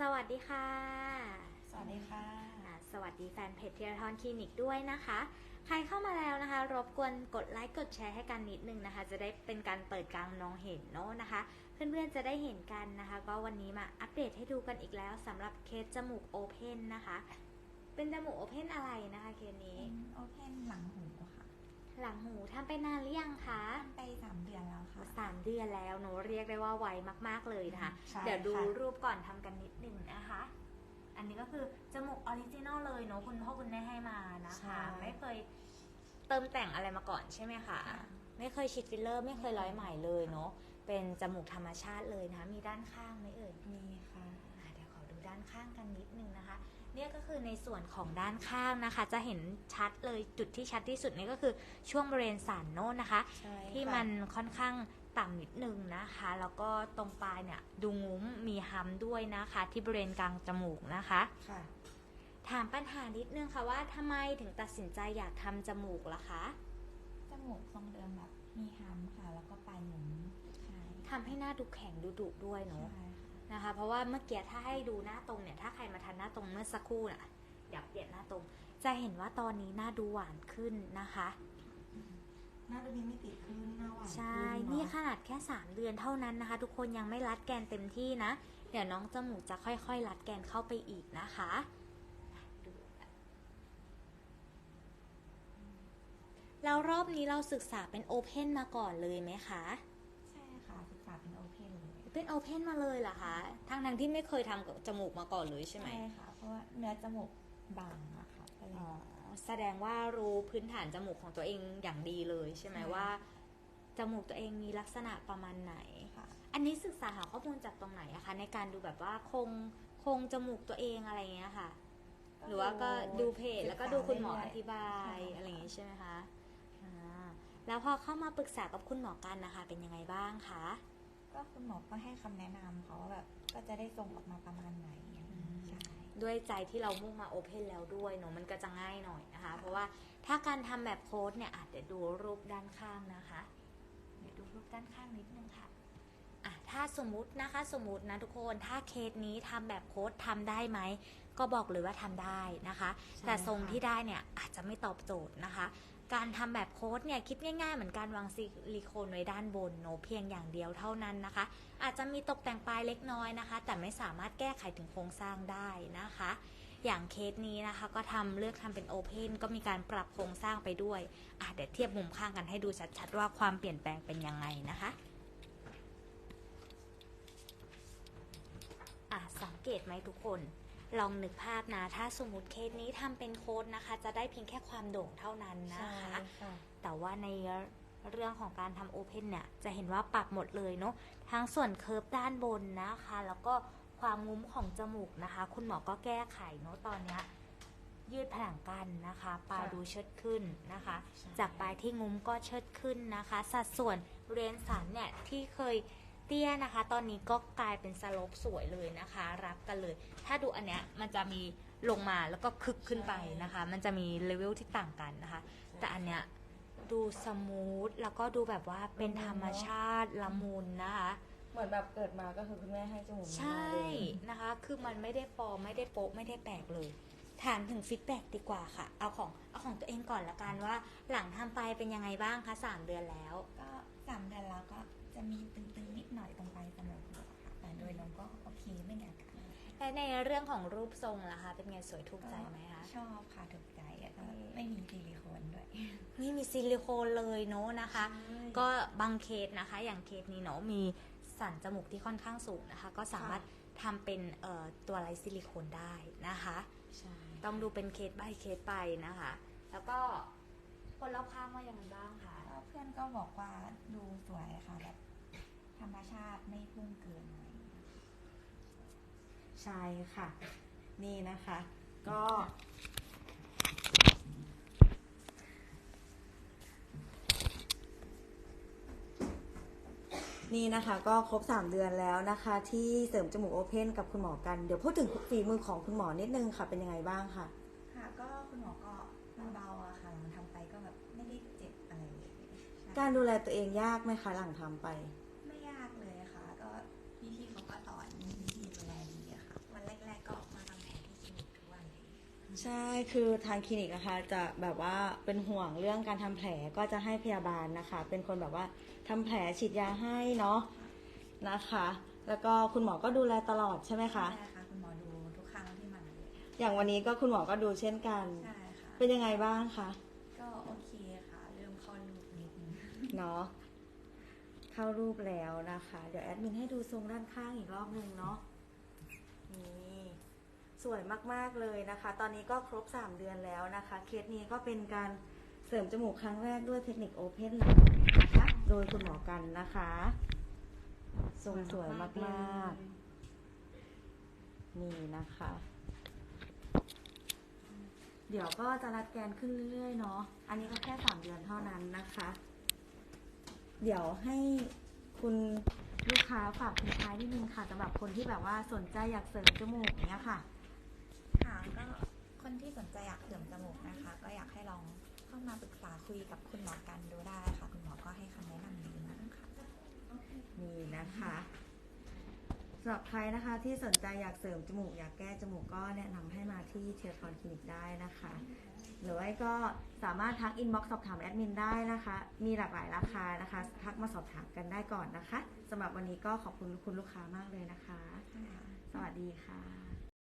สวัสดีค่ะ สวัสดีค่ะอ่าสวัสดีแฟนเพจทีรทอนคลินิกด้วยนะคะ ใครเข้ามาแล้วนะคะ รบกวนกดไลค์กดแชร์ให้กันนิดนึงนะคะ จะได้เป็นการเปิดกลางน้องเห็นเนาะนะคะ เพื่อนๆจะได้เห็นกันนะคะ ก็วันนี้มาอัปเดตให้ดูกันอีกแล้วสำหรับเคสจมูกโอเพนนะคะ เป็นจมูกโอเพนอะไรนะคะเคสนี้เป็นโอเพนหลังหูค่ะ หลังหูทำไปนานหรือยังคะทำไปสามเดือนแล้วค่ะสามเดือนแล้วเนอะเรียกได้ว่าไวมากๆเลยนะคะใช่เดี๋ยวดูค่ะรูปก่อนทำกันนิดหนึ่งนะคะ อันนี้ก็คือจมูกออริจินอลเลยเนอะคุณพ่อคุณแม่ให้มานะคะ ไม่เคยเติมแต่งอะไรมาก่อนใช่ไหมคะค่ะไม่เคยฉีดฟิลเลอร์ ไม่เคยร้อยไหมเลยเนาะเป็นจมูกธรรมชาติเลยนะคะมีด้านข้างไหมเอ่ยมีค่ะอะเดี๋ยวขอดูด้านข้างกันนิดนึงนะคะ เนี่ยก็คือในส่วนของด้านข้างนะคะ จะเห็นชัดเลยจุดที่ชัดที่สุดนี่ก็คือช่วงบริเวณสันโน้นนะคะ ใช่ที่มันค่อนข้างต่ำนิดนึงนะคะ แล้วก็ตรงปลายเนี่ยดูงุ้มมีฮัมด้วยนะคะ ที่บริเวณกลางจมูกนะคะ ค่ะ ถามปัญหานิดนึงค่ะว่าทำไมถึงตัดสินใจอยากทำจมูกล่ะคะจมูกทรงเดิมแบบมีฮัมค่ะ แล้วก็ปลายหนุนใช่ทำให้หน้าดูแข็งดูดุด้วยเนาะ ใช่ค่ะ นะคะ เพราะว่าเมื่อกี้ถ้าให้ดูหน้าตรงเนี่ย ถ้าใครมาทันหน้าตรงเมื่อสักครู่น่ะเดี๋ยวเปลี่ยนหน้าตรง จะเห็นว่าตอนนี้หน้าดูหวานขึ้นนะคะ หน้าดูมีมิติขึ้นหน้าหวานใช่ขึ้เอะนี่ขนาดแค่ 3 เดือนเท่านั้นนะคะ ทุกคนยังไม่รัดแกนเต็มที่นะ เดี๋ยวน้องจมูกจะค่อยๆ รัดแกนเข้าไปอีกนะคะดูกันแล้วรอบนี้เราศึกษาเป็นโอเพนมาก่อนเลยไหมคะ ใช่ค่ะศึกษาเป็นโอเพน เลยเป็นโอเพนมาเลยเหรอคะทั้งทั้งๆที่ไม่เคยทำกับจมูกมาก่อนเลยใช่ไหมค่ะ เพราะว่าเนื้อจมูกบางอะค่ะก็เลย อ๋อแสดงว่ารู้พื้นฐานจมูกของตัวเองอย่างดีเลยใช่ไหมใช่ ว่า จมูกตัวเองมีลักษณะประมาณไหน ค่ะ อันนี้ศึกษาหาข้อมูลจากตรงไหนอะคะ ในการดูแบบว่าโครงโครงจมูกตัวเองอะไรเงี้ยค่ะ หรือว่าก็ดูเพจแล้วก็ดูคุณหมออธิบายใช่ค่ะ อะไรอย่างงี้ใช่ไหมคะอ่าแล้วพอเข้ามาปรึกษากับคุณหมอกันนะคะ เป็นยังไงบ้างคะ ก็คุณหมอก็ให้คำแนะนำค่ะว่าแบบก็จะได้ทรงออกมาประมาณไหนใช่ด้วยใจที่เรามุ่งมาโอเพนแล้วด้วยเนาะมันก็จะง่ายหน่อยนะคะ เพราะว่าถ้าการทำแบบโค้ดเนี่ยอาจจะเดี๋ยวดูรูปด้านข้างนะคะ เดี๋ยวดูรูปด้านข้างนิดนึงค่ะอะถ้าสมมุตินะคะสมมตินะทุกคนถ้าเคสนี้ทำแบบโค้ดทำได้ไหมก็บอกเลยว่าทำได้นะคะ แต่ทรงที่ได้เนี่ยอาจจะไม่ตอบโจทย์นะคะ การทำแบบโค้ดเนี่ยคิดง่ายๆ เหมือนการวางซิลิโคนไว้ด้านบนโนเพียงอย่างเดียวเท่านั้นนะคะ อาจจะมีตกแต่งปลายเล็กน้อยนะคะ แต่ไม่สามารถแก้ไขถึงโครงสร้างได้นะคะ อย่างเคสนี้นะคะก็ทำเลือกทำเป็นโอเพนก็มีการปรับโครงสร้างไปด้วยอะเดี๋ยวเทียบมุมข้างกันให้ดูชัดๆว่าความเปลี่ยนแปลงเป็นยังไงนะคะอะสังเกตไหมทุกคน ลองนึกภาพนะ ถ้าสมมติเคสนี้ทำเป็นโค้ดนะคะ จะได้เพียงแค่ความโด่งเท่านั้นนะใช่คะค่ะแต่ว่าในเรื่องของการทำโอเพนเนี่ย จะเห็นว่าปรับหมดเลยเนาะทั้งส่วนเคิร์ฟด้านบนนะคะ แล้วก็ความงุ้มของจมูกนะคะ คุณหมอก็แก้ไขเนาะตอนเนี้ยยืดผนังกันนะคะปลายค่ะดูเชิดขึ้นนะคะใช่จากปลายที่งุ้มก็เชิดขึ้นนะคะ สัดส่วนบริเวณสันเนี่ยที่เคย เตี้ยนะคะ ตอนนี้ก็กลายเป็นสโลปสวยเลยนะคะ รับกันเลย ถ้าดูอันเนี้ยมันจะมีลงมาแล้วก็คึกขึ้นไปนะคะ มันจะมีเลเวลที่ต่างกันนะคะ แต่อันเนี้ยดูสมูทแล้วก็ดูแบบว่าเป็นธรรมชาติละมุนนะคะ เหมือนแบบเกิดมาก็คือคุณแม่ให้จมูกใช่มาเลยนะคะ คือมันไม่ได้ฟอร์มไม่ได้โป๊ะไม่ได้แปลกเลยถามถึงฟีดแบ็กดีกว่าค่ะ เอาของเอาของตัวเองก่อนละกันว่า หลังทำไปเป็นยังไงบ้างคะสามเดือนแล้ว ก็สามเดือนแล้วก็ จะมีตึงๆนิดหน่อยตรงปลายจมูกค่ะ แต่โดยรวมก็โอเคไม่มีอาการและในเรื่องของรูปทรงล่ะคะ เป็นไงสวยถูกใจไหมคะ ชอบค่ะถูกใจอะก็ไม่มีซิลิโคนด้วยนี่มีซิลิโคนเลยเนาะนะคะ ก็บางเคสนะคะ อย่างเคสนี้เนาะมีสันจมูกที่ค่อนข้างสูงนะคะ ก็สามารถทำเป็นเอ่อตัวไลท์ซิลิโคนได้นะคะใช่ต้องดูเป็นเคส by เคสไปนะคะ แล้วก็คนรอบข้างว่ายังไงบ้างคะก็เพื่อนก็บอกว่าดูสวยค่ะแบบ ธรรมชาติไม่พุ่งเกินอะไรอย่างเงี้ยใช่ค่ะ นี่นะคะ ก็ นี่นะคะก็ครบ 3 เดือนแล้วนะคะ ที่เสริมจมูกโอเพนกับคุณหมอกัน เดี๋ยวพูดถึงฝีมือของคุณหมอนิดนึงค่ะ เป็นยังไงบ้างค่ะ ค่ะ ก็คุณหมอก็มันเบาอะค่ะหลังทำไปก็แบบไม่ได้เจ็บอะไรเลยใช่การดูแลตัวเองยากไหมคะหลังทำไป ไม่ยากเลยค่ะ ก็พี่ๆเขาก็สอนวิธีดูแลดีอะค่ะ วัน ใช่คือทางคลินิกนะคะจะแบบว่าเป็นห่วงเรื่องการทำแผลก็จะให้พยาบาลนะคะ เป็นคนแบบว่าทำแผลฉีดยาให้เนาะนะคะ แล้วก็คุณหมอก็ดูแลตลอดใช่ไหมคะใช่ค่ะคุณหมอดูทุกครั้งที่มาเลยอย่างวันนี้ก็คุณหมอก็ดูเช่นกันใช่ค่ะเป็นยังไงบ้างคะก็โอเคค่ะเริ่มเข้ารูปนิดนึงเนาะเข้ารูปแล้วนะคะ เดี๋ยวแอดมินให้ดูทรงด้านข้างอีกรอบหนึ่งเนาะนี่ สวยมากๆเลยนะคะ ตอนนี้ก็ครบ 3 เดือนแล้วนะคะ เคสนี้ก็เป็นการเสริมจมูกครั้งแรกด้วยเทคนิคโอเพนนะคะ โดยคุณหมอกันนะคะทรงสวยมากๆ นี่นะคะ เดี๋ยวก็จะรัดแกนขึ้นเรื่อยๆเนาะ อันนี้ก็แค่3เดือนเท่านั้นนะคะ เดี๋ยวให้คุณลูกค้าฝากทิ้งท้ายนิดนึงค่ะสำหรับคนที่แบบว่าสนใจอยากเสริมจมูกอย่างเงี้ยค่ะ คนที่สนใจอยากเสริมจมูกนะคะ ก็อยากให้ลองเข้ามาปรึกษาคุยกับคุณหมอกันดูได้ค่ะ คุณหมอก็ให้คำแนะนำดีมากค่ะ นี่นะคะสำหรับใครนะคะที่สนใจอยากเสริมจมูก อยากแก้จมูกก็แนะนำให้มาที่เทียร์คอนคลินิกได้นะคะ หรือว่าก็สามารถทักอินบ็อกซ์สอบถามแอดมินได้นะคะ มีหลากหลายราคานะคะ ทักมาสอบถามกันได้ก่อนนะคะสำหรับวันนี้ก็ขอบคุณคุณลูกค้ามากเลยนะคะ สวัสดีค่ะ